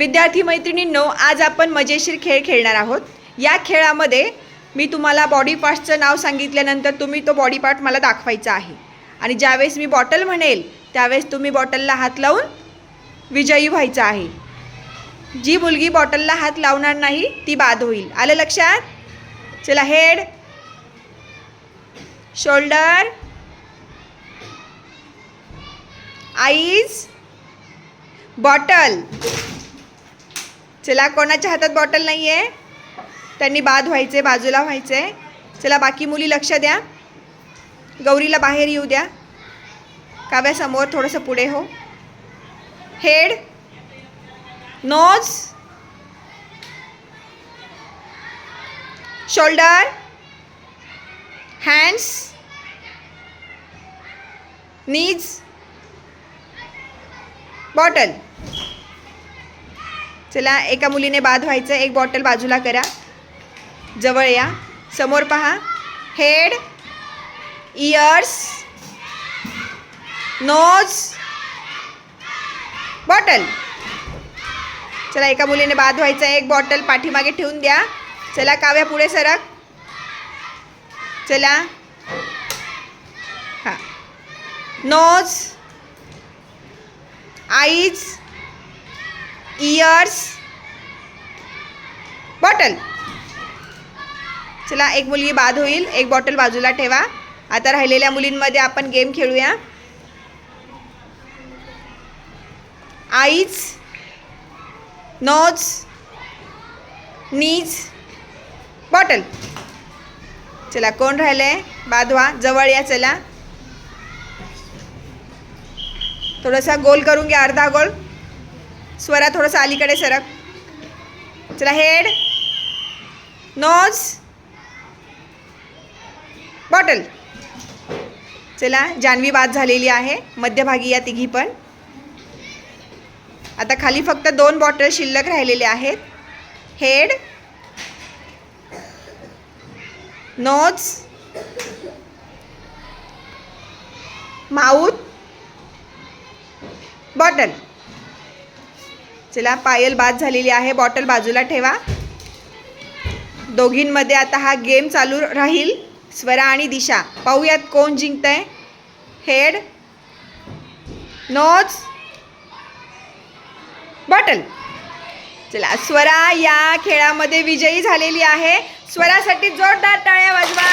विद्यार्थी मैत्रिणींनो आज आपण मजेशीर खेळ खेळणार आहोत. या खेळामध्ये मी तुम्हाला बॉडी पार्टचं नाव सांगितल्यानंतर तुम्ही तो बॉडी पार्ट मला दाखवायचा आहे. आणि ज्यावेळेस मी बॉटल म्हणेल त्यावेळेस तुम्ही बॉटलला हात लावून विजयी व्हायचा आहे. जी मुलगी बॉटलला हात लावणार नाही ती बाद होईल. आलं लक्षात? चला हेड शोल्डर आईज बॉटल चला कोणाच्या हातात बॉटल नाही आहे त्यांनी बाद व्हायचे बाजूला व्हायचे. चला बाकी मुली लक्ष द्या. गौरीला बाहेर येऊ द्या. काव्यासमोर थोडंसं पुढे हो. Head nose shoulder hands knees bottle. चला एका मुलीने बाद व्हायचं एक बॉटल बाजूला करा. जवळ या. समोर पहा. हेड इयर्स नोज बॉटल चला एका मुलीने बाद व्हायचं एक बॉटल पाठीमागे ठेवून द्या. चला काव्या पुढे सरक. चला. हां. नोज आईज इयर्स बॉटल चला एक मुलगी बाद होईल. एक बॉटल बाजूला ठेवा. आता राहिलेल्या मुलींमध्ये आपण गेम खेळूया. आईज नोज नीज बॉटल चला कोण राहिलं बाद व्हा. जवळ या चला. थोडासा गोल करून घ्या अर्धा गोल. स्वरा थोडंसं अलीकडे सरक. चला हेड नोज बॉटल चला जान्हवी बाद झालेली आहे. मध्यभागी या तिघी पण. आता खाली फक्त दोन बॉटल शिल्लक राहिलेले आहेत. हेड नोज माऊथ बॉटल चला पायल बाद झालेली आहे. बॉटल बाजूला ठेवा. दोघींमध्ये आता हा गेम चालू राहील. स्वरा आणि दिशा. पाहूयात कोण जिंकतंय. हेड नोज बॉटल चला स्वरा या खेळामध्ये विजयी झालेली आहे. स्वरासाठी जोरदार टाळ्या वाजवा.